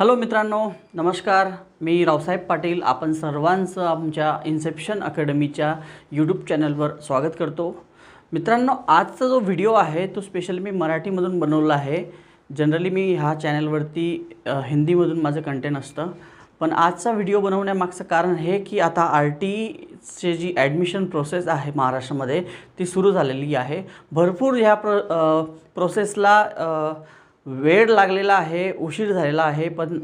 Hello मित्रांनो नमस्कार. मी रावसाहेब पाटील. आपण सर्वांचं आमच्या इन्सेप्शन अकॅडमीच्या यूट्यूब चॅनलवर स्वागत करतो. मित्रांनो आजचा जो व्हिडिओ आहे तो स्पेशली मी मराठीमधून बनवला आहे. जनरली मी ह्या चॅनलवरती हिंदीमधून माझं कंटेंट असतं. पण आजचा व्हिडिओ बनवण्यामागचं कारण हे की आता आर टीचे जी ॲडमिशन प्रोसेस आहे महाराष्ट्रामध्ये ती सुरू झालेली आहे. भरपूर ह्या प्र प्रोसेसला वेळ लागलेला आहे उशीर झालेला आहे पण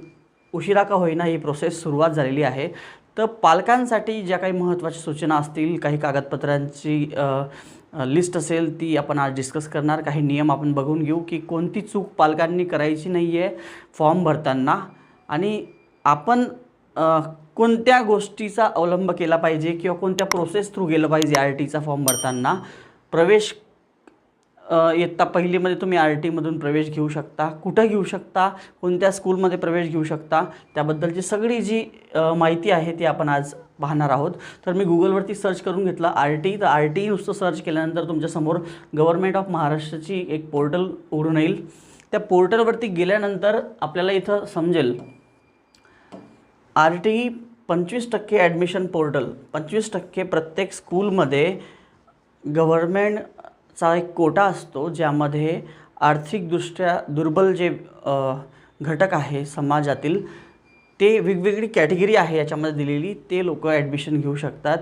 उशिरा का होईना ही प्रोसेस सुरुवात झालेली आहे. तर पालकांसाठी ज्या काही महत्त्वाच्या सूचना असतील काही कागदपत्रांची लिस्ट असेल ती आपण आज डिस्कस करणार. काही नियम आपण बघून घेऊ की कोणती चूक पालकांनी करायची नाही आहे फॉर्म भरताना. आणि आपण कोणत्या गोष्टीचा अवलंब केला पाहिजे किंवा कोणत्या प्रोसेस थ्रू गेलं पाहिजे आय टीचा फॉर्म भरताना. प्रवेश इयत्ता पहिलीमध्ये तुम्ही आर टीमधून प्रवेश घेऊ शकता. कुठं घेऊ शकता? कोणत्या स्कूलमध्ये प्रवेश घेऊ शकता? त्याबद्दलची सगळी जी माहिती आहे ती आपण आज पाहणार आहोत. तर मी गुगलवरती सर्च करून घेतलं आर टी तर आर टी नुसतं सर्च केल्यानंतर तुमच्यासमोर गव्हर्मेंट ऑफ महाराष्ट्राची एक पोर्टल उघडून येईल. त्या पोर्टलवरती गेल्यानंतर आपल्याला इथं समजेल आर टी पंचवीस टक्के ॲडमिशन पोर्टल पंचवीस टक्के प्रत्येक स्कूलमध्ये चा एक कोटा असतो ज्यामध्ये आर्थिकदृष्ट्या दुर्बल जे घटक आहे समाजातील ते वेगवेगळी कॅटेगरी आहे याच्यामध्ये दिलेली ते लोक ॲडमिशन घेऊ शकतात.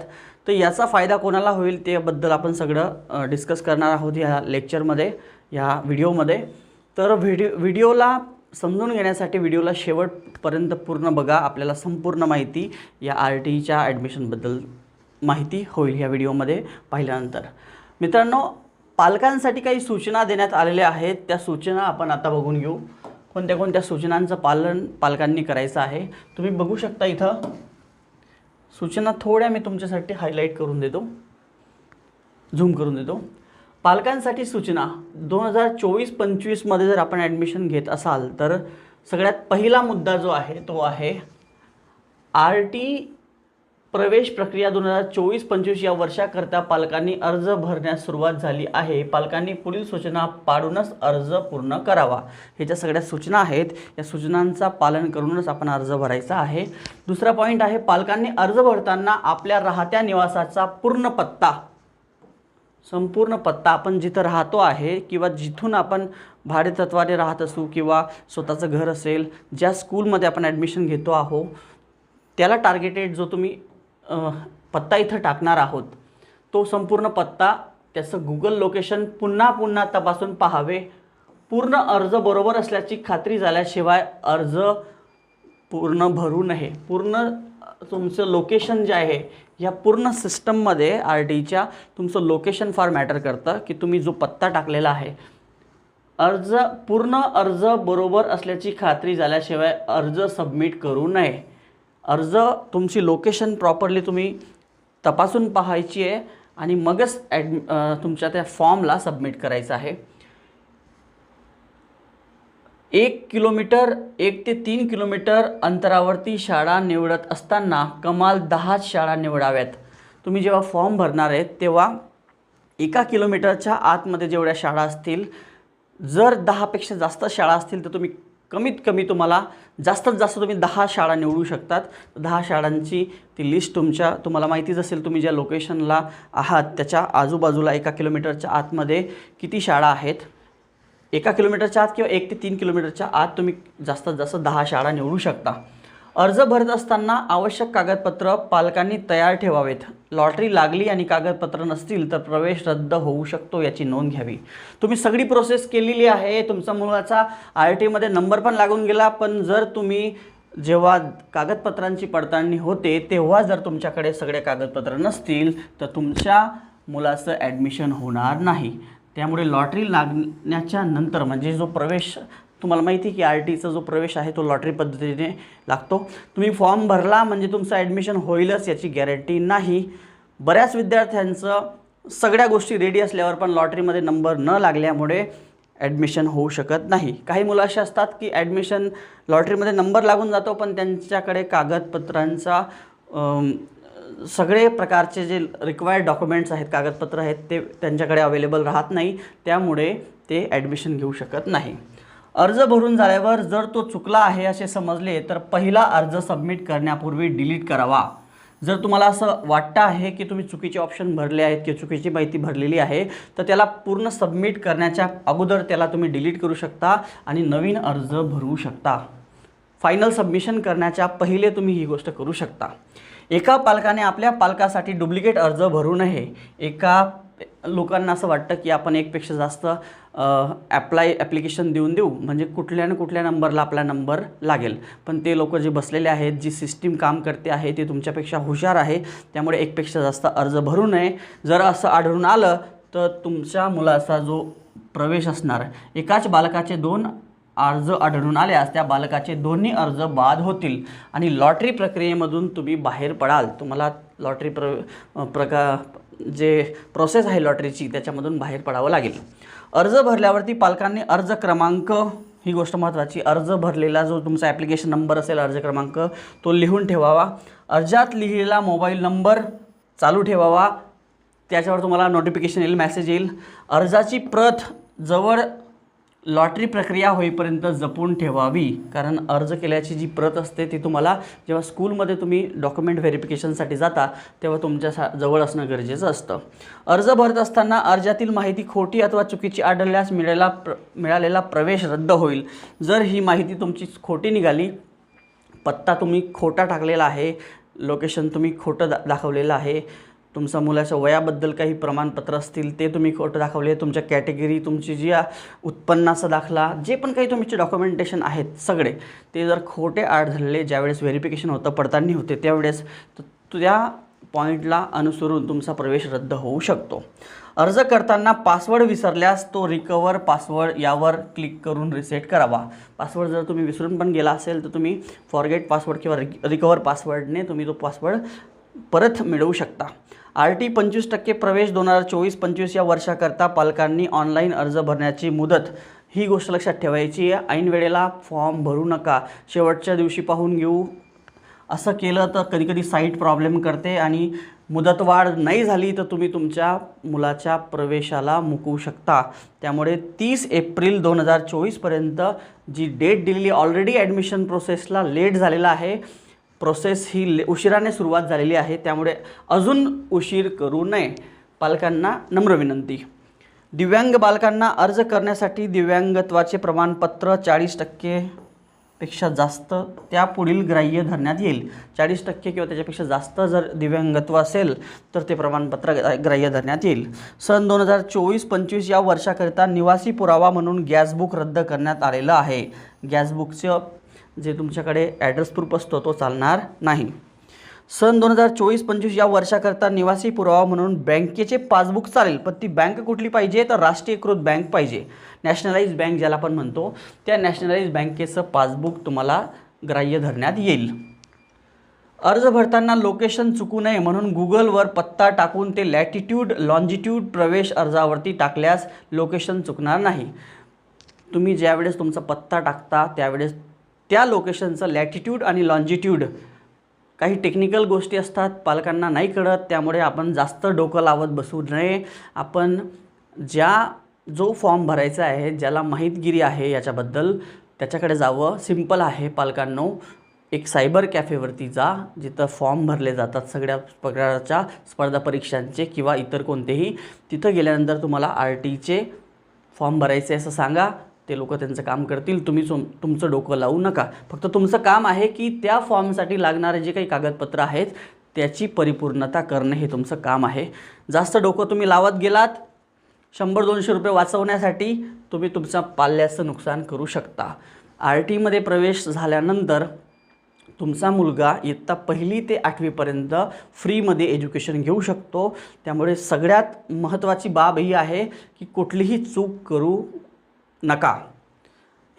तर याचा फायदा कोणाला होईल त्याबद्दल आपण सगळं डिस्कस करणार आहोत ह्या लेक्चरमध्ये ह्या व्हिडिओमध्ये. तर व्हिडिओ व्हिडिओला समजून घेण्यासाठी व्हिडिओला शेवटपर्यंत पूर्ण बघा आपल्याला संपूर्ण माहिती या आर टीच्या ॲडमिशनबद्दल माहिती होईल ह्या व्हिडिओमध्ये पाहिल्यानंतर. मित्रांनो पालकांसाठी काही सूचना देण्यात आलेल्या आहेत. त्या सूचना आपण आता बघून घेऊ. कोणत्या कोणत्या सूचनांचं पालन पालकांनी करायचं आहे? तुम्ही बघू शकता इथं. सूचना थोड्या मी तुमच्यासाठी हायलाईट करून देतो. झूम करून देतो. पालकांसाठी सूचना. दोन हजार चोवीस पंचवीसमध्ये जर आपण ॲडमिशन घेत असाल तर सगळ्यात पहिला मुद्दा जो आहे तो आहे आर टी प्रवेश प्रक्रिया दोन हजार चोवीस पंचवीस या वर्षाकरता पालकांनी अर्ज भरण्यास सुरुवात झाली आहे. पालकांनी पुढील सूचना पाडूनच अर्ज पूर्ण करावा. हे ज्या सगळ्या सूचना आहेत. या सूचनांचा पालन करूनच आपण अर्ज भरायचा आहे. दुसरा पॉईंट आहे पालकांनी अर्ज भरताना आपल्या राहत्या निवासाचा पूर्ण पत्ता संपूर्ण पत्ता आपण जिथं राहतो आहे किंवा जिथून आपण भाडेतत्वाने राहत असू किंवा स्वतःचं घर असेल ज्या स्कूलमध्ये आपण ॲडमिशन घेतो आहो त्याला टार्गेटेड जो तुम्ही पत्ता इथं टाकणार आहोत. तो संपूर्ण पत्ता त्याचं गुगल लोकेशन पुन्हा पुन्हा तपासून पाहावे. पूर्ण अर्ज बरोबर असल्याची खात्री झाल्याशिवाय अर्ज पूर्ण भरू नये. पूर्ण तुमचं लोकेशन जे आहे या पूर्ण सिस्टममध्ये आर डीच्या तुमचं लोकेशन फार मॅटर करतं की तुम्ही जो पत्ता टाकलेला आहे. अर्ज पूर्ण अर्ज बरोबर असल्याची खात्री झाल्याशिवाय अर्ज सबमिट करू नये. अर्ज तुमची लोकेशन प्रॉपरली तुम्ही तपासून पाहायची आहे आणि मगच ॲड तुमच्या त्या फॉर्मला सबमिट करायचं आहे. एक किलोमीटर एक ते तीन किलोमीटर अंतरावरती शाळा निवडत असताना कमाल दहाच शाळा निवडाव्यात. तुम्ही जेव्हा फॉर्म भरणार आहेत तेव्हा एका किलोमीटरच्या आतमध्ये जेवढ्या शाळा असतील जर दहापेक्षा जास्त शाळा असतील तर तुम्ही कमीत कमी तुम्हाला जास्तीत जास्त तुम्ही दहा शाळा निवडू शकतात. दहा शाळांची ती लिस्ट तुमच्या तुम्हाला माहितीच असेल तुम्ही ज्या लोकेशनला आहात त्याच्या आजूबाजूला एका किलोमीटरच्या आतमध्ये किती शाळा आहेत? एका किलोमीटरच्या आत किंवा एक ते तीन किलोमीटरच्या आत तुम्ही जास्तीत जास्त दहा शाळा निवडू शकता. अर्ज भरत असताना आवश्यक कागदपत्र पालकांनी तयार ठेवावेत. लॉटरी लागली आणि कागदपत्र नसतील तर प्रवेश रद्द होऊ शकतो याची नोंद घ्यावी. तुम्ही सगळी प्रोसेस केलेली आहे. तुमचा मुलाचा आय टीमध्ये नंबर पण लागून गेला. पण जर तुम्ही जेव्हा कागदपत्रांची पडताळणी होते तेव्हा जर तुमच्याकडे सगळे कागदपत्र नसतील तर तुमच्या मुलाचं ॲडमिशन होणार नाही. त्यामुळे लॉटरी लागण्याच्या नंतर म्हणजे जो प्रवेश तुम्हाला माहिती आहे की आर टीचा जो प्रवेश आहे तो लॉटरी पद्धतीने लागतो. तुम्ही फॉर्म भरला म्हणजे तुमचं ॲडमिशन होईलच याची गॅरंटी नाही. बऱ्याच विद्यार्थ्यांचं सगळ्या गोष्टी रेडी असल्यावर पण लॉटरीमध्ये नंबर न लागल्यामुळे ॲडमिशन होऊ शकत नाही. काही मुलं अशी असतात की ॲडमिशन लॉटरीमध्ये नंबर लागून जातो पण त्यांच्याकडे कागदपत्रांचा सगळे प्रकारचे जे रिक्वायर्ड डॉक्युमेंट्स आहेत कागदपत्र आहेत ते त्यांच्याकडे अवेलेबल राहत नाही. त्यामुळे ते ॲडमिशन घेऊ शकत नाही. अर्ज भरून झाल्यावर जर तो चुकला आहे असे समजले तर पहिला अर्ज सबमिट करण्यापूर्वी डिलीट करावा. जर तुम्हाला असं वाटतं आहे की तुम्ही चुकीचे ऑप्शन भरले आहेत किंवा चुकीची माहिती भरलेली आहे तर त्याला पूर्ण सबमिट करण्याच्या अगोदर त्याला तुम्ही डिलीट करू शकता आणि नवीन अर्ज भरू शकता. फायनल सबमिशन करण्याच्या पहिले तुम्ही ही गोष्ट करू शकता. एका पालकाने आपल्या पालकासाठी डुप्लिकेट अर्ज भरू नये. एका लोकांना असं वाटतं की आपण एकपेक्षा जास्त ॲप्लाय ॲप्लिकेशन देऊन देऊ. म्हणजे कुठल्या ना कुठल्या नंबरला आपला नंबर लागेल. पण ते लोक जे बसलेले आहेत जी सिस्टीम काम करते आहे ते तुमच्यापेक्षा हुशार आहे. त्यामुळे एकपेक्षा जास्त अर्ज भरू नये. जर असं आढळून आलं तर तुमच्या मुलाचा जो प्रवेश असणार एकाच बालकाचे दोन अर्ज आढळून आल्यास त्या बालकाचे दोन्ही अर्ज बाद होतील. आणि लॉटरी प्रक्रियेमधून तुम्ही बाहेर पडाल. तुम्हाला लॉटरी प्र प्रका जे प्रोसेस आहे लॉटरीची त्याच्यामधून बाहेर पडावं लागेल. अर्ज भरल्यावरती पालकांनी अर्ज क्रमांक ही गोष्ट महत्त्वाची अर्ज भरलेला जो तुमचा ॲप्लिकेशन नंबर असेल अर्ज क्रमांक तो लिहून ठेवावा. अर्जात लिहिलेला मोबाईल नंबर चालू ठेवावा. त्याच्यावर तुम्हाला नोटिफिकेशन येईल मेसेज येईल. अर्जाची प्रत जवळ लॉटरी प्रक्रिया होईपर्यंत जपून ठेवावी. कारण अर्ज केल्याची जी प्रत असते ती तुम्हाला जेव्हा स्कूलमध्ये तुम्ही डॉक्युमेंट व्हेरिफिकेशनसाठी जाता तेव्हा तुमच्या सा जवळ असणं गरजेचं असतं. अर्ज भरत असताना अर्जातील माहिती खोटी अथवा चुकीची आढळल्यास मिळालेला प्र मिळालेला प्रवेश रद्द होईल. जर ही माहिती तुमची खोटी निघाली पत्ता तुम्ही खोटा टाकलेला आहे लोकेशन तुम्ही खोटं दा दाखवलेलं आहे तुमचा मुलाच्या वयाबद्दल काही प्रमाणपत्र असतील ते तुम्ही खोटं दाखवले तुमच्या कॅटेगरी तुमची जी उत्पन्नाचा दाखला जे पण काही तुमचे डॉक्युमेंटेशन आहेत सगळे ते जर खोटे आढळले ज्यावेळेस व्हेरिफिकेशन होतं पडताळणी होते त्यावेळेस त्या पॉईंटला अनुसरून तुमचा प्रवेश रद्द होऊ शकतो. अर्ज करताना पासवर्ड विसरल्यास तो रिकवर पासवर्ड यावर क्लिक करून रिसेट करावा. पासवर्ड जर तुम्ही विसरून पण गेला असेल तर तुम्ही फॉरगेट पासवर्ड किंवा रिकवर पासवर्डने तुम्ही तो पासवर्ड परत मिळवू शकता. आर टी पंचवीस टक्के प्रवेश दोन हजार चोवीस पंचवीस या वर्षाकरता पालकांनी ऑनलाईन अर्ज भरण्याची मुदत. ही गोष्ट लक्षात ठेवायची आहे. ऐन वेळेला फॉर्म भरू नका. शेवटच्या दिवशी पाहून घेऊ. असं केलं तर कधीकधी साईट प्रॉब्लेम करते आणि मुदतवाढ नाही झाली तर तुम्ही तुमच्या मुलाच्या प्रवेशाला मुकवू शकता. त्यामुळे तीस एप्रिल दोन हजार चोवीसपर्यंत जी डेट दिलेली ऑलरेडी ॲडमिशन प्रोसेसला लेट झालेला आहे प्रोसेस ही ले उशिराने सुरुवात झालेली आहे. त्यामुळे अजून उशीर करू नये. पालकांना नम्र विनंती. दिव्यांग बालकांना अर्ज करण्यासाठी दिव्यांगत्वाचे प्रमाणपत्र चाळीस टक्के पेक्षा जास्त त्या पुढील ग्राह्य धरण्यात येईल. चाळीस टक्के किंवा त्याच्यापेक्षा जास्त जर दिव्यांगत्व असेल तर ते प्रमाणपत्र ग्राह्य धरण्यात येईल. सन दोन हजार चोवीस पंचवीस या वर्षाकरिता निवासी पुरावा म्हणून गॅस बुक रद्द करण्यात आलेलं आहे. गॅस बुकचं जे तुमच्याकडे ॲड्रेस प्रूफ असतो तो चालणार नाही. सन दोन हजार चोवीस पंचवीस या वर्षाकरता निवासी पुरावा म्हणून बँकेचे पासबुक चालेल पण ती बँक कुठली पाहिजे? तर राष्ट्रीयकृत बँक पाहिजे. नॅशनलाइज बँक ज्याला आपण म्हणतो त्या नॅशनलाइज बँकेचं पासबुक तुम्हाला ग्राह्य धरण्यात येईल. अर्ज भरताना लोकेशन चुकू नये म्हणून गुगलवर पत्ता टाकून ते लॅटिट्यूड लॉन्जिट्यूड प्रवेश अर्जावरती टाकल्यास लोकेशन चुकणार नाही. तुम्ही ज्यावेळेस तुमचा पत्ता टाकता त्यावेळेस त्या लोकेशनचं लॅटिट्यूड आणि लॉन्जिट्यूड काही टेक्निकल गोष्टी असतात पालकांना नाही कळत त्यामुळे आपण जास्त डोकं लावत बसू नये. आपण ज्या जो फॉर्म भरायचा आहे ज्याला माहितगिरी आहे याच्याबद्दल त्याच्याकडे जावं. सिंपल आहे पालकांनो. एक सायबर कॅफेवरती जा जिथं फॉर्म भरले जातात सगळ्या प्रकारच्या स्पर्धा परीक्षांचे किंवा इतर कोणतेही. तिथं गेल्यानंतर तुम्हाला आर टीचे फॉर्म भरायचे असं सांगा. ते लोक त्यांचं काम करतील. तुम्ही तुम तुमचं डोकं लावू नका. फक्त तुमचं काम आहे की त्या फॉर्मसाठी लागणारे जे काही कागदपत्र आहेत त्याची परिपूर्णता करणं हे तुमचं काम आहे. जास्त डोकं तुम्ही लावत गेलात शंभर दोनशे रुपये वाचवण्यासाठी तुम्ही तुमच्या पाल्याचं नुकसान करू शकता. आर टीमध्ये प्रवेश झाल्यानंतर तुमचा मुलगा इयत्ता पहिली ते आठवीपर्यंत फ्रीमध्ये एज्युकेशन घेऊ शकतो. त्यामुळे सगळ्यात महत्त्वाची बाब ही आहे की कुठलीही चूक करू नका.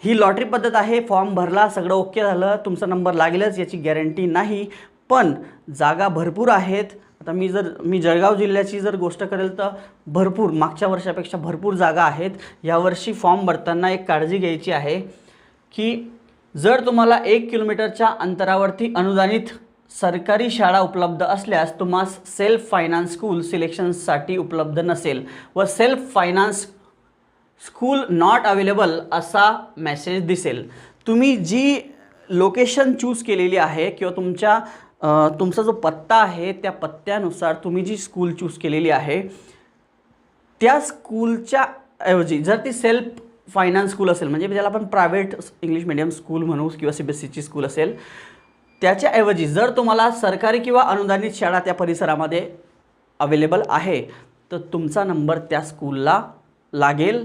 ही लॉटरी पद्धत आहे फॉर्म भरला सगळं ओके झालं तुमचा नंबर लागेलच याची गॅरंटी नाही. पण जागा भरपूर आहेत. आता मी जर मी जळगाव जिल्ह्याची जर गोष्ट करेल तर भरपूर मागच्या वर्षापेक्षा भरपूर जागा आहेत. यावर्षी फॉर्म भरताना एक काळजी घ्यायची आहे की जर तुम्हाला एक किलोमीटरच्या अंतरावरती अनुदानित सरकारी शाळा उपलब्ध असल्यास तुम्हास सेल्फ फायनान्स स्कूल सिलेक्शनसाठी उपलब्ध नसेल व self finance school not available असा मेसेज दिसेल. तुम्ही जी लोकेशन चूज केलेली आहे किंवा तुमच्या तुमचा जो पत्ता आहे त्या पत्त्यानुसार तुम्ही जी स्कूल चूज केलेली आहे त्या स्कूलच्या ऐवजी जर ती सेल्फ फायनान्स स्कूल असेल म्हणजे ज्याला आपण प्रायव्हेट इंग्लिश मिडियम स्कूल म्हणू किंवा सी बी एस सीची स्कूल असेल त्याच्याऐवजी जर तुम्हाला सरकारी किंवा अनुदानित शाळा त्या परिसरामध्ये अवेलेबल आहे तर तुमचा नंबर त्या स्कूलला लागेल.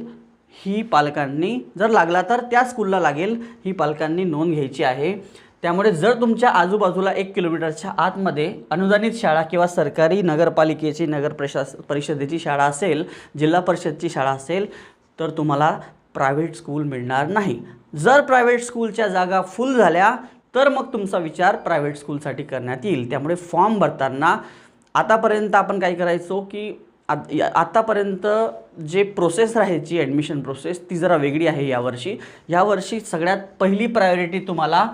ही पालकांनी जर लागला तर त्या स्कूलला लागेल ही पालकांनी नोंद घ्यायची आहे. त्यामुळे जर तुमच्या आजूबाजूला एक किलोमीटरच्या आतमध्ये अनुदानित शाळा किंवा सरकारी नगरपालिकेची नगर प्रशास परिषदेची शाळा असेल जिल्हा परिषदची शाळा असेल तर तुम्हाला प्रायव्हेट स्कूल मिळणार नाही. जर प्रायव्हेट स्कूलच्या जागा फुल झाल्या तर मग तुमचा विचार प्रायव्हेट स्कूलसाठी करण्यात येईल. त्यामुळे फॉर्म भरताना आतापर्यंत आपण काय करायचो की आत- या- जे प्रोसेस राहायची ॲडमिशन प्रोसेस ती जरा वेगळी आहे यावर्षी. यावर्षी सगळ्यात पहिली प्रायोरिटी तुम्हाला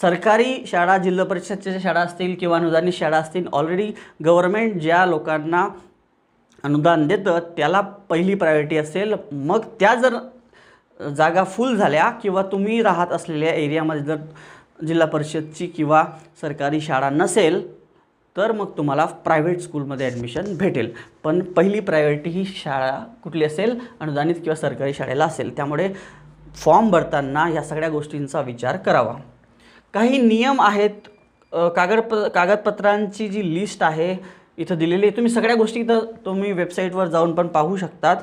सरकारी शाळा जिल्हा परिषदच्या शाळा असतील किंवा अनुदानित शाळा असतील ऑलरेडी गव्हर्मेंट ज्या लोकांना अनुदान देतं त्याला पहिली प्रायोरिटी असेल. मग त्या जर जागा फुल झाल्या किंवा तुम्ही राहत असलेल्या एरियामध्ये जर जिल्हा परिषदची किंवा सरकारी शाळा नसेल तर मग तुम्हाला प्रायव्हेट स्कूलमध्ये ॲडमिशन भेटेल. पण पहिली प्रायोरिटी ही शाळा कुठली असेल? अनुदानित किंवा सरकारी शाळेला असेल. त्यामुळे फॉर्म भरताना ह्या सगळ्या गोष्टींचा विचार करावा. काही नियम आहेत. कागदप कागदपत्रांची जी लिस्ट आहे इथं दिलेली आहे. तुम्ही सगळ्या गोष्टी इथं तुम्ही वेबसाईटवर जाऊन पण पाहू शकतात.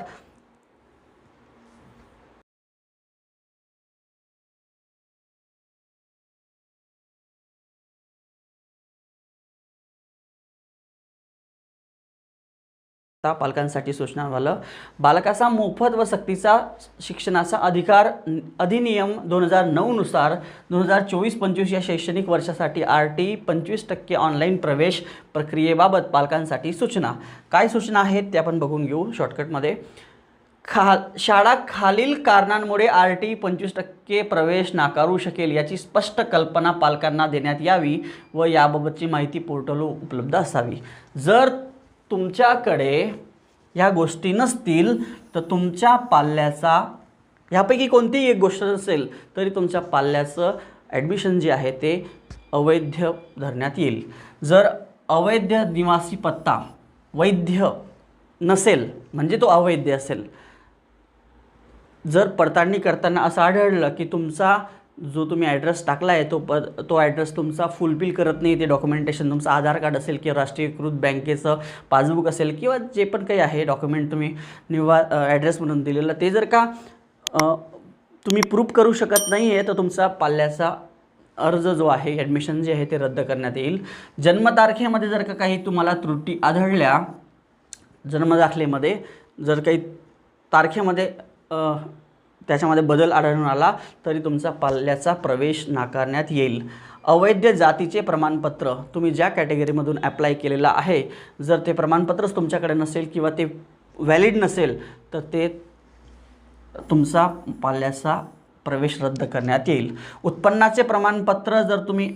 आता पालकांसाठी सूचना झालं. बालकाचा मोफत व सक्तीचा शिक्षणाचा अधिकार अधिनियम दोन हजार नऊनुसार दोन हजार चोवीस पंचवीस या शैक्षणिक वर्षासाठी आर टी पंचवीस टक्के ऑनलाईन प्रवेश प्रक्रियेबाबत पालकांसाठी सूचना. काय सूचना आहेत ते आपण बघून घेऊ शॉर्टकटमध्ये खा शाळा खालील कारणांमुळे आर टी पंचवीस टक्के प्रवेश नाकारू शकेल याची स्पष्ट कल्पना पालकांना देण्यात यावी व याबाबतची माहिती पोर्टलवर उपलब्ध असावी. जर तुमच्याकडे ह्या गोष्टी नसतील तर तुमच्या पाल्याचा ह्यापैकी कोणतीही एक गोष्ट असेल तरी तुमच्या पाल्याचं ॲडमिशन जे आहे ते अवैध धरण्यात येईल. जर अवैध निवासी पत्ता वैध नसेल म्हणजे तो अवैध असेल जर पडताळणी करताना असं आढळलं की तुमचा जो तुम्ही ॲड्रेस टाकला आहे तो प तो ॲड्रेस तुमचा फुलफिल करत नाही. ते डॉक्युमेंटेशन तुमचं आधार कार्ड असेल किंवा राष्ट्रीयकृत बँकेचं पासबुक असेल किंवा जे पण काही आहे डॉक्युमेंट तुम्ही निवा ॲड्रेस म्हणून दिलेलं ते जर का तुम्ही प्रूफ करू शकत नाही आहे तर तुमचा पाल्याचा अर्ज जो आहे ॲडमिशन जे आहे ते रद्द करण्यात येईल. जन्मतारखेमध्ये जर का काही तुम्हाला त्रुटी आढळल्या जन्मदाखलेमध्ये जर काही तारखेमध्ये त्याच्यामध्ये बदल आढळून आला तरी तुमचा पाल्याचा प्रवेश नाकारण्यात येईल. अवैध जातीचे प्रमाणपत्र तुम्ही ज्या कॅटेगरीमधून ॲप्लाय केलेलं आहे जर ते प्रमाणपत्रच तुमच्याकडे नसेल किंवा ते व्हॅलिड नसेल तर ते तुमचा पाल्याचा प्रवेश रद्द करण्यात येईल. उत्पन्नाचे प्रमाणपत्र जर तुम्ही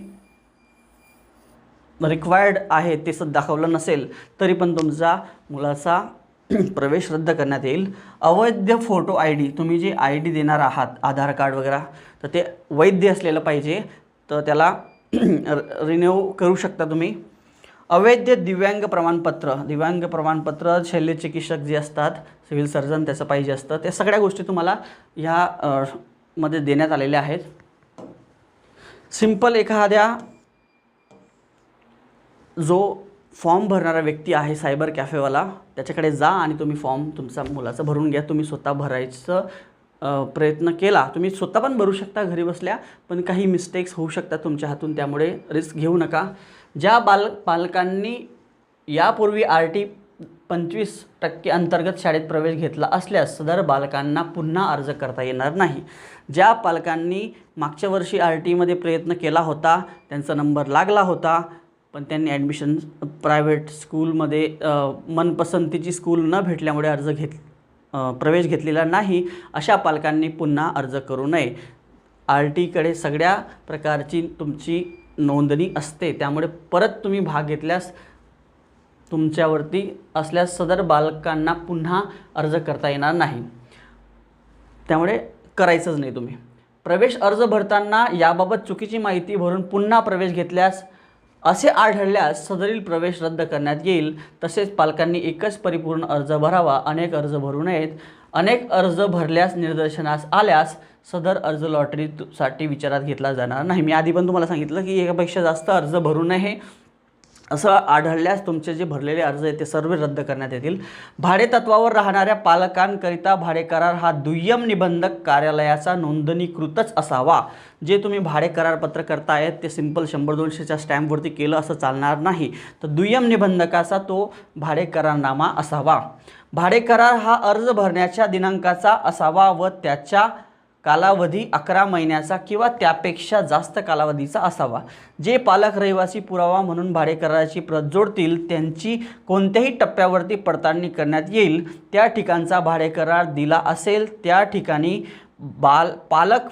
रिक्वायर्ड आहे ते सद दाखवलं नसेल तरी पण तुमचा मुलाचा प्रवेश रद्द करण्यात येईल. अवैध फोटो आय डी तुम्ही जे आय डी देणार आहात आधार कार्ड वगैरे तर ते वैध असलेलं पाहिजे. तर त्याला रिन्यू करू शकता तुम्ही. अवैध दिव्यांग प्रमाणपत्र दिव्यांग प्रमाणपत्र शल्यचिकित्सक जे असतात सिव्हिल सर्जन त्याचं पाहिजे असतं. त्या सगळ्या गोष्टी तुम्हाला ह्या मध्ये देण्यात आलेल्या आहेत. सिंपल एखाद्या जो फॉर्म भरणारा व्यक्ती आहे सायबर कॅफेवाला त्याच्याकडे जा आणि तुम्ही फॉर्म तुमचा मुलाचा भरून घ्या. तुम्ही स्वतः भरायचं प्रयत्न केला. तुम्ही स्वतः पण भरू शकता घरी बसल्या पण काही मिस्टेक्स होऊ शकतात तुमच्या हातून त्यामुळे रिस्क घेऊ नका. ज्या बाल पालकांनी यापूर्वी आर टी पंचवीस टक्के अंतर्गत शाळेत प्रवेश घेतला असल्यास सदर बालकांना पुन्हा अर्ज करता येणार नाही. ज्या पालकांनी मागच्या वर्षी आर टीमध्ये प्रयत्न केला होता त्यांचा नंबर लागला होता पण त्यांनी ॲडमिशन प्रायव्हेट स्कूलमध्ये मनपसंतीची स्कूल न भेटल्यामुळे अर्ज घेत प्रवेश घेतलेला नाही अशा पालकांनी पुन्हा अर्ज करू नये. आर टीकडे सगळ्या प्रकारची तुमची नोंदणी असते त्यामुळे परत तुम्ही भाग घेतल्यास तुमच्यावरती असल्यास सदर बालकांना पुन्हा अर्ज करता येणार नाही. त्यामुळे करायचंच नाही तुम्ही. प्रवेश अर्ज भरताना याबाबत चुकीची माहिती भरून पुन्हा प्रवेश घेतल्यास असे आढळल्यास सदरील प्रवेश रद्द करण्यात येईल. तसेच पालकांनी एकच परिपूर्ण अर्ज भरावा अनेक अर्ज भरू नयेत. अनेक अर्ज भरल्यास निदर्शनास आल्यास सदर अर्ज लॉटरीसाठी विचारात घेतला जाणार नाही. मी आधी पण तुम्हाला सांगितलं की एकापेक्षा जास्त अर्ज भरू नये. असं आढळल्यास तुमचे जे भरलेले अर्ज आहेत ते सर्व रद्द करण्यात येतील. भाडेतत्वावर राहणाऱ्या पालकांकरिता भाडे करार हा दुय्यम निबंधक कार्यालयाचा नोंदणीकृतच असावा. जे तुम्ही भाडे करारपत्र करतायत ते सिंपल शंभर दोनशेच्या स्टॅम्पवरती केलं असं चालणार नाही. तर दुय्यम निबंधकाचा तो भाडे करारनामा असावा. भाडे करार हा अर्ज भरण्याच्या दिनांकाचा असावा व त्याच्या कालावधी अकरा महिन्याचा किंवा त्यापेक्षा जास्त कालावधीचा असावा. जे पालक रहिवासी पुरावा म्हणून भाडेकराराची प्रत जोडतील त्यांची कोणत्याही टप्प्यावरती पडताळणी करण्यात येईल. त्या ठिकाणचा भाडेकरार दिला असेल त्या ठिकाणी बाल पालक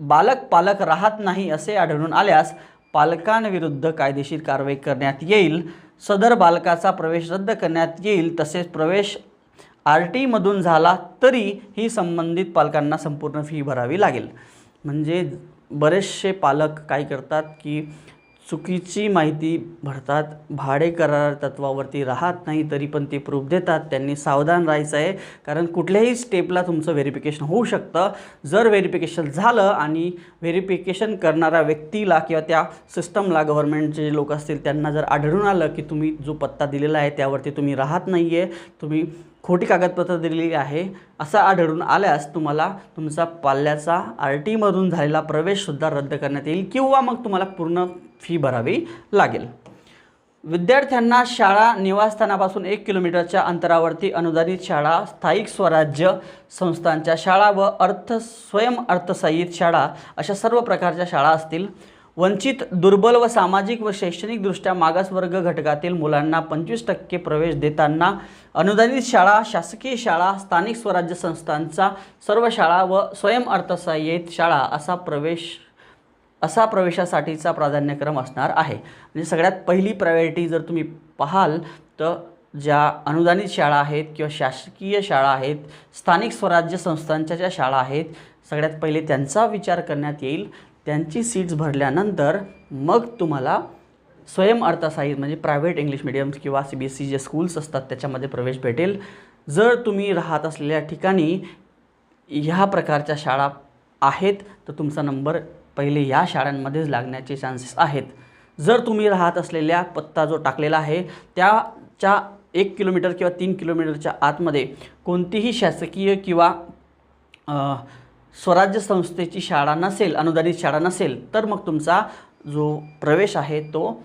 बालक पालक राहत नाही असे आढळून आल्यास पालकांविरुद्ध कायदेशीर कारवाई करण्यात येईल. सदर बालकाचा प्रवेश रद्द करण्यात येईल तसेच प्रवेश आर टीमधून झाला तरी ही संबंधित पालकांना संपूर्ण फी भरावी लागेल. म्हणजे बरेचसे पालक काय करतात की चुकीची माहिती भरतात भाडे करार तत्वावरती राहत नाही तरी पण ते प्रूफ देतात. त्यांनी सावधान राहायचं आहे कारण कुठल्याही स्टेपला तुमचं व्हेरिफिकेशन होऊ शकतं. जर व्हेरिफिकेशन झालं आणि व्हेरिफिकेशन करणाऱ्या व्यक्तीला किंवा त्या सिस्टमला गव्हर्नमेंटचे जे लोक असतील त्यांना जर आढळून आलं की तुम्ही जो पत्ता दिलेला आहे त्यावरती तुम्ही राहत नाही आहे तुम्ही खोटी कागदपत्र दिलेली आहे. असं आढळून आल्यास तुम्हाला तुमचा पाल्याचा आर टीमधून झालेला प्रवेशसुद्धा रद्द करण्यात येईल किंवा मग तुम्हाला पूर्ण फी भरावी लागेल. विद्यार्थ्यांना शाळा निवासस्थानापासून एक किलोमीटरच्या अंतरावरती अनुदानित शाळा स्थायिक स्वराज्य संस्थांच्या शाळा व अर्थ स्वयं अर्थसहाय्यित शाळा अशा सर्व प्रकारच्या शाळा असतील. वंचित दुर्बल व सामाजिक व शैक्षणिकदृष्ट्या मागासवर्ग घटकातील मुलांना पंचवीस टक्के प्रवेश देताना अनुदानित शाळा शासकीय शाळा स्थानिक स्वराज्य संस्थांचा सर्व शाळा व स्वयंअर्थसहाय्यित शाळा असा प्रवेश असा प्रवेशासाठीचा प्राधान्यक्रम असणार आहे. म्हणजे सगळ्यात पहिली प्रायोरिटी जर तुम्ही पाहाल तर ज्या अनुदानित शाळा आहेत किंवा शासकीय शाळा आहेत स्थानिक स्वराज्य संस्थांच्या ज्या शाळा आहेत सगळ्यात पहिले त्यांचा विचार करण्यात येईल. त्यांची सीट्स भरल्यानंतर मग तुम्हाला स्वयं अर्थसहाय्यित म्हणजे प्रायव्हेट इंग्लिश मिडियम किंवा सी बी एस सी जे स्कूल्स असतात त्याच्यामध्ये प्रवेश भेटेल. जर तुम्ही राहत असलेल्या ठिकाणी ह्या प्रकारच्या शाळा आहेत तर तुमचा नंबर पहिले या शाळांमध्येच लागण्याचे चान्सेस आहेत. जर तुम्ही राहत असलेल्या पत्ता जो टाकलेला आहे त्याच्या एक किलोमीटर किंवा तीन किलोमीटरच्या आतमध्ये कोणतीही शासकीय किंवा स्वराज्य संस्थेची शाळा नसेल अनुदानित शाळा नसेल तर मग तुमचा जो प्रवेश आहे तो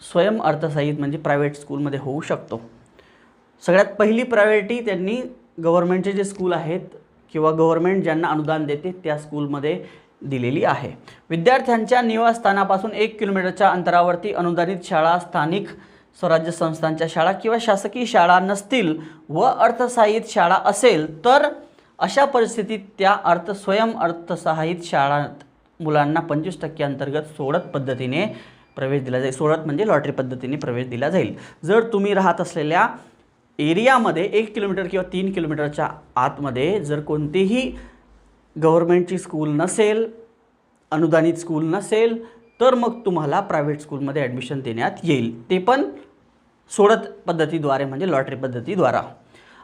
स्वयं अर्थसहाय्यित म्हणजे प्रायव्हेट स्कूलमध्ये होऊ शकतो. सगळ्यात पहिली प्रायोरिटी त्यांनी गव्हर्मेंटचे जे स्कूल आहेत किंवा गव्हर्मेंट ज्यांना अनुदान देते त्या स्कूलमध्ये दिलेली आहे. विद्यार्थ्यांच्या निवासस्थानापासून एक किलोमीटरच्या अंतरावरती अनुदानित शाळा स्थानिक स्वराज्य संस्थांच्या शाळा किंवा शासकीय शाळा नसतील व अर्थसहाय्यित शाळा असेल तर अशा परिस्थितीत त्या अर्थ स्वयं अर्थसहाय्यित शाळांत मुलांना पंचवीस टक्के अंतर्गत सोडत पद्धतीने प्रवेश दिला जाईल. सोडत म्हणजे लॉटरी पद्धतीने प्रवेश दिला जाईल. जर तुम्ही राहत असलेल्या एरियामध्ये एक किलोमीटर किंवा तीन किलोमीटरच्या आतमध्ये जर कोणतीही गव्हर्मेंटची स्कूल नसेल अनुदानित स्कूल नसेल तर मग तुम्हाला प्रायव्हेट स्कूलमध्ये ॲडमिशन देण्यात येईल. ते पण सोडत पद्धतीद्वारे म्हणजे लॉटरी पद्धतीद्वारा.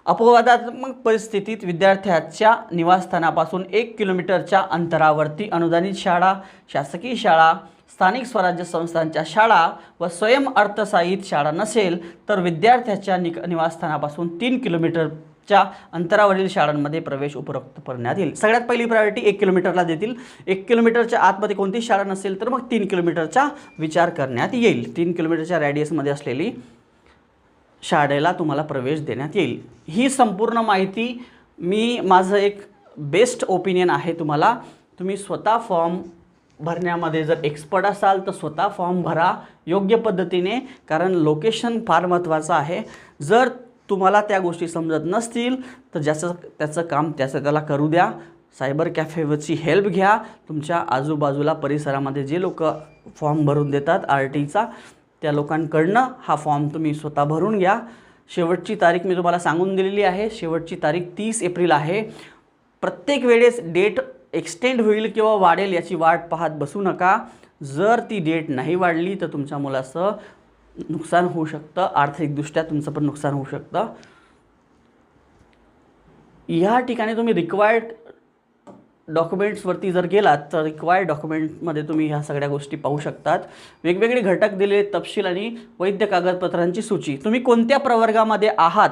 अपवादात्मक परिस्थितीत विद्यार्थ्याच्या निवासस्थानापासून एक किलोमीटरच्या अंतरावरती अनुदानित शाळा शासकीय शाळा स्थानिक स्वराज्य संस्थांच्या शाळा व स्वयं अर्थसाहित शाळा नसेल तर विद्यार्थ्याच्या निक निवासस्थानापासून तीन किलोमीटरच्या अंतरावरील शाळांमध्ये प्रवेश उपरोक्त करण्यात येईल. सगळ्यात पहिली प्रायोरिटी एक किलोमीटरला देतील. एक किलोमीटरच्या आतमध्ये कोणतीही शाळा नसेल तर मग तीन किलोमीटरचा विचार करण्यात येईल. तीन किलोमीटरच्या रॅडियसमध्ये असलेली शाळेला तुम्हाला प्रवेश देण्यात येईल. ही संपूर्ण माहिती मी माझं एक बेस्ट ओपिनियन आहे तुम्हाला. तुम्ही स्वतः फॉर्म भरण्यामध्ये जर एक्सपर्ट असाल तर स्वतः फॉर्म भरा योग्य पद्धतीने कारण लोकेशन फार महत्त्वाचं आहे. जर तुम्हाला त्या गोष्टी समजत नसतील तर ज्याचं त्याचं काम त्याचं त्याला करू द्या. सायबर कॅफेवरची हेल्प घ्या. तुमच्या आजूबाजूला परिसरामध्ये जे लोक फॉर्म भरून देतात आर टीचा त्या लोकांकडनं हा फॉर्म तुम्ही स्वतः भरून घ्या. शेवटची तारीख मी तुम्हाला सांगून दिलेली आहे. शेवटची तारीख तीस एप्रिल आहे. प्रत्येक वेळेस डेट एक्सटेंड होईल किंवा वाढेल याची वाट पाहत बसू नका. जर ती डेट नाही वाढली तर तुमच्या मुलाचं नुकसान होऊ शकतं. आर्थिकदृष्ट्या तुमचं पण नुकसान होऊ शकतं. ह्या ठिकाणी तुम्ही रिक्वायर्ड डॉक्युमेंट्सवरती जर गेलात तर रिक्वायर्ड डॉक्युमेंटमध्ये तुम्ही ह्या सगळ्या गोष्टी पाहू शकतात. वेगवेगळे घटक दिलेले तपशील आणि वैद्य कागदपत्रांची सूची. तुम्ही कोणत्या प्रवर्गामध्ये आहात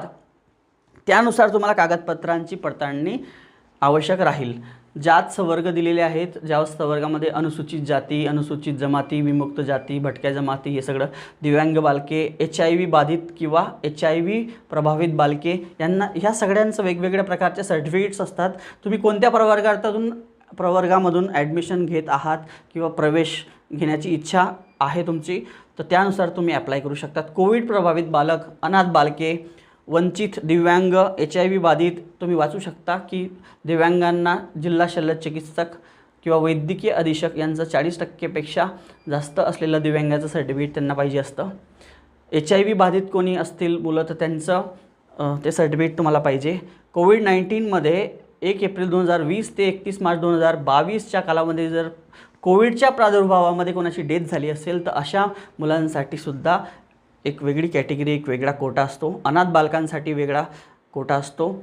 त्यानुसार तुम्हाला कागदपत्रांची पडताळणी आवश्यक राहील. ज्यात संवर्ग दिलेले आहेत ज्या संवर्गामध्ये अनुसूचित जाती अनुसूचित जमाती विमुक्त जाती भटक्या जमाती हे सगळं दिव्यांग बालके एच आय व्ही बाधित किंवा एच आय व्ही प्रभावित बालके यांना ह्या सगळ्यांचं वेगवेगळ्या प्रकारचे सर्टिफिकेट्स असतात. तुम्ही कोणत्या प्रवर्गातून प्रवर्गामधून ॲडमिशन घेत आहात किंवा प्रवेश घेण्याची इच्छा आहे तुमची तर त्यानुसार तुम्ही अप्लाय करू शकतात. कोविड प्रभावित बालक अनाथ बालके वंचित दिव्यांग एच आय व्ही बाधित तुम्ही वाचू शकता की दिव्यांगांना जिल्हा शल्य चिकित्सक किंवा वैद्यकीय अधीक्षक यांचं चाळीस टक्केपेक्षा जास्त असलेलं दिव्यांगाचं सर्टिफिकेट त्यांना पाहिजे असतं. एच आय व्ही बाधित कोणी असतील मुलं तर त्यांचं ते सर्टिफिकेट तुम्हाला पाहिजे. कोविड नाईन्टीनमध्ये एक एप्रिल दोन हजार वीस ते एकतीस मार्च दोन हजार बावीसच्या कालामध्ये जर कोविडच्या प्रादुर्भावामध्ये कोणाची डेथ झाली असेल तर अशा मुलांसाठी सुद्धा एक वेगळी कॅटेगरी एक वेगळा कोटा असतो. अनाथ बालकांसाठी वेगळा कोटा असतो.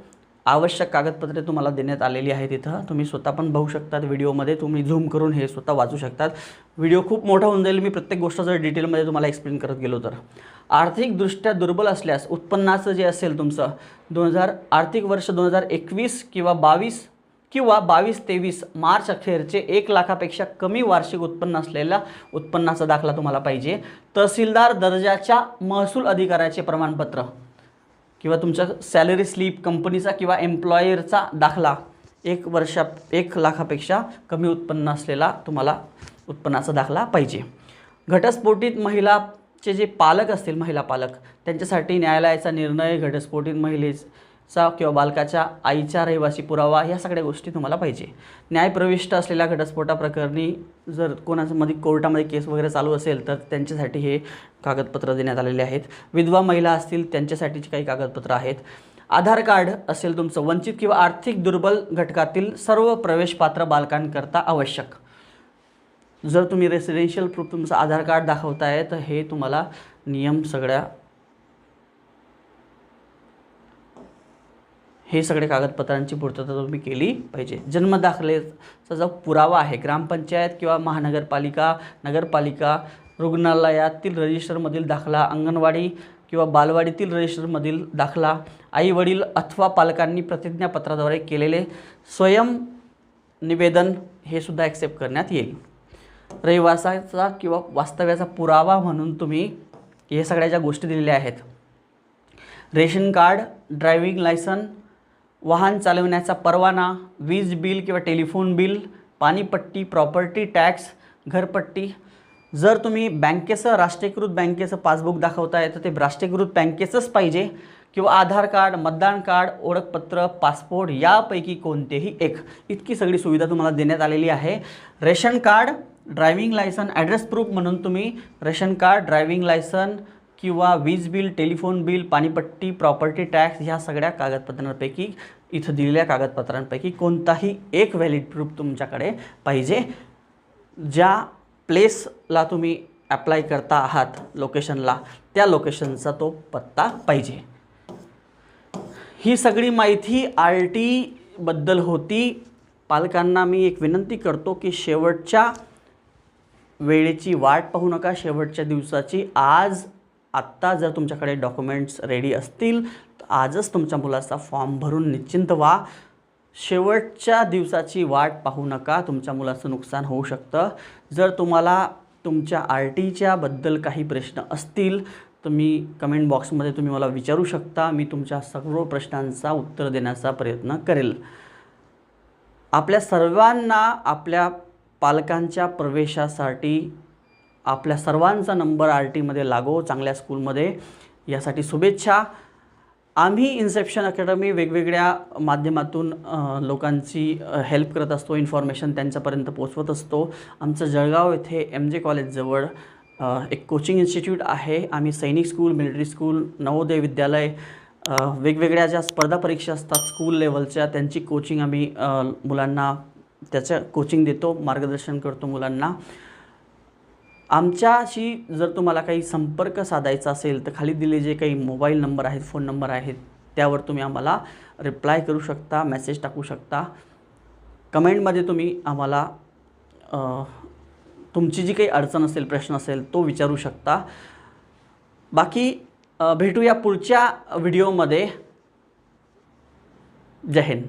आवश्यक कागदपत्रे तुम्हाला देण्यात आलेली आहेत इथं. तुम्ही स्वतः पण बघू शकतात व्हिडिओमध्ये. तुम्ही झूम करून हे स्वतः वाचू शकतात. व्हिडिओ खूप मोठा होऊन जाईल. मी प्रत्येक गोष्ट जर डिटेलमध्ये तुम्हाला एक्सप्लेन करत गेलो तर. आर्थिकदृष्ट्या दुर्बल असल्यास उत्पन्नाचं जे असेल तुमचं दोन हजार आर्थिक वर्ष दोन हजार एकवीस किंवा बावीस किंवा बावीस तेवीस मार्च अखेरचे एक लाखापेक्षा कमी वार्षिक उत्पन्न असलेला उत्पन्नाचा दाखला तुम्हाला पाहिजे. तहसीलदार दर्जाच्या महसूल अधिकाऱ्याचे प्रमाणपत्र किंवा तुमचं सॅलरी स्लिप कंपनीचा किंवा एम्प्लॉयरचा दाखला एक वर्षा एक लाखापेक्षा कमी उत्पन्न असलेला तुम्हाला उत्पन्नाचा दाखला पाहिजे. घटस्फोटीत महिलाचे जे पालक असतील महिला पालक त्यांच्यासाठी न्यायालयाचा निर्णय घटस्फोटीत महिलेच चा किंवा बालकाच्या आईच्या रहिवासी पुरावा ह्या सगळ्या गोष्टी तुम्हाला पाहिजे. न्यायप्रविष्ट असलेल्या घटस्फोटाप्रकरणी जर कोणाच्यामध्ये मध्ये कोर्टामध्ये केस वगैरे चालू असेल तर त्यांच्यासाठी हे कागदपत्र देण्यात आलेले आहेत. विधवा महिला असतील त्यांच्यासाठीची काही कागदपत्रं आहेत. आधार कार्ड असेल तुमचं वंचित किंवा आर्थिक दुर्बल घटकातील सर्व प्रवेशपात्र बालकांकरता आवश्यक. जर तुम्ही रेसिडेन्शियल प्रूफ तुमचं आधार कार्ड दाखवताय तर हे तुम्हाला नियम सगळ्या हे सगळे कागदपत्रांची पूर्तता तुम्ही केली पाहिजे. जन्मदाखलेचा जो पुरावा आहे ग्रामपंचायत किंवा महानगरपालिका नगरपालिका रुग्णालयातील रजिस्टरमधील दाखला अंगणवाडी किंवा बालवाडीतील रजिस्टरमधील दाखला आई वडील अथवा पालकांनी प्रतिज्ञापत्राद्वारे केलेले स्वयं निवेदन हे सुद्धा ॲक्सेप्ट करण्यात येईल. रहिवासाचा किंवा वास्तव्याचा पुरावा म्हणून तुम्ही हे सगळ्या ज्या गोष्टी दिलेल्या आहेत. रेशन कार्ड ड्रायव्हिंग लायसन वाहन चालवण्याचा परवाना वीज बिल किंवा टेलिफोन बिल पाणीपट्टी प्रॉपर्टी टॅक्स घरपट्टी. जर तुम्ही बँकेचं राष्ट्रीयकृत बँकेचं पासबुक दाखवताय तर ते राष्ट्रीयकृत बँकेचंच पाहिजे. किंवा आधार कार्ड मतदान कार्ड ओळखपत्र पासपोर्ट यापैकी कोणतेही एक. इतकी सगळी सुविधा तुम्हाला देण्यात आलेली आहे. Ration card driving licence address proof म्हणून तुम्ही रेशन कार्ड ड्रायव्हिंग लायसन किंवा वीज बिल टेलिफोन बिल पाणीपट्टी प्रॉपर्टी टॅक्स ह्या सगळ्या कागदपत्रांपैकी इथं दिलेल्या कागदपत्रांपैकी कोणताही एक व्हॅलिड प्रूफ तुमच्याकडे पाहिजे ज्या प्लेसला तुम्ही ॲप्लाय करता आहात लोकेशनला त्या लोकेशनचा तो पत्ता पाहिजे. ही सगळी माहिती आर टीबद्दल होती. पालकांना मी एक विनंती करतो की शेवटच्या वेळेची वाट पाहू नका शेवटच्या दिवसाची. आज आत्ता जर तुमच्याकडे डॉक्युमेंट्स रेडी असतील तर आजच तुमच्या मुलाचा फॉर्म भरून निश्चिंत व्हा. शेवटच्या दिवसाची वाट पाहू नका तुमच्या मुलाचं नुकसान होऊ शकतं. जर तुम्हाला तुमच्या आर टीच्याबद्दल काही प्रश्न असतील तुम्ही कमेंट बॉक्समध्ये तुम्ही मला विचारू शकता. मी तुमच्या सर्व प्रश्नांचा उत्तर देण्याचा प्रयत्न करेल. आपल्या सर्वांना आपल्या पालकांच्या प्रवेशासाठी आपल्या सर्वांचा नंबर आर टीमध्ये लागो चांगल्या स्कूलमध्ये. यासाठी शुभेच्छा. आम्ही इन्सेप्शन अकॅडमी वेगवेगळ्या माध्यमातून लोकांची हेल्प करत असतो इन्फॉर्मेशन त्यांच्यापर्यंत पोचवत असतो. आमचं जळगाव येथे एम जे कॉलेजजवळ एक कोचिंग इन्स्टिट्यूट आहे. आम्ही सैनिक school military school Navodaya Vidyalaya वेगवेगळ्या ज्या स्पर्धा परीक्षा असतात स्कूल लेवलच्या त्यांची कोचिंग आम्ही मुलांना त्याचं कोचिंग देतो मार्गदर्शन करतो मुलांना. आमच्याशी जर तुम्हाला काही संपर्क साधायचा असेल तर खाली दिले जे काही मोबाईल नंबर आहेत फोन नंबर आहेत त्यावर तुम्ही आम्हाला रिप्लाय करू शकता मेसेज टाकू शकता. कमेंटमध्ये तुम्ही आम्हाला तुमची जी काही अडचण असेल प्रश्न असेल तो विचारू शकता. बाकी भेटूया पुढच्या व्हिडिओमध्ये जय हिंद.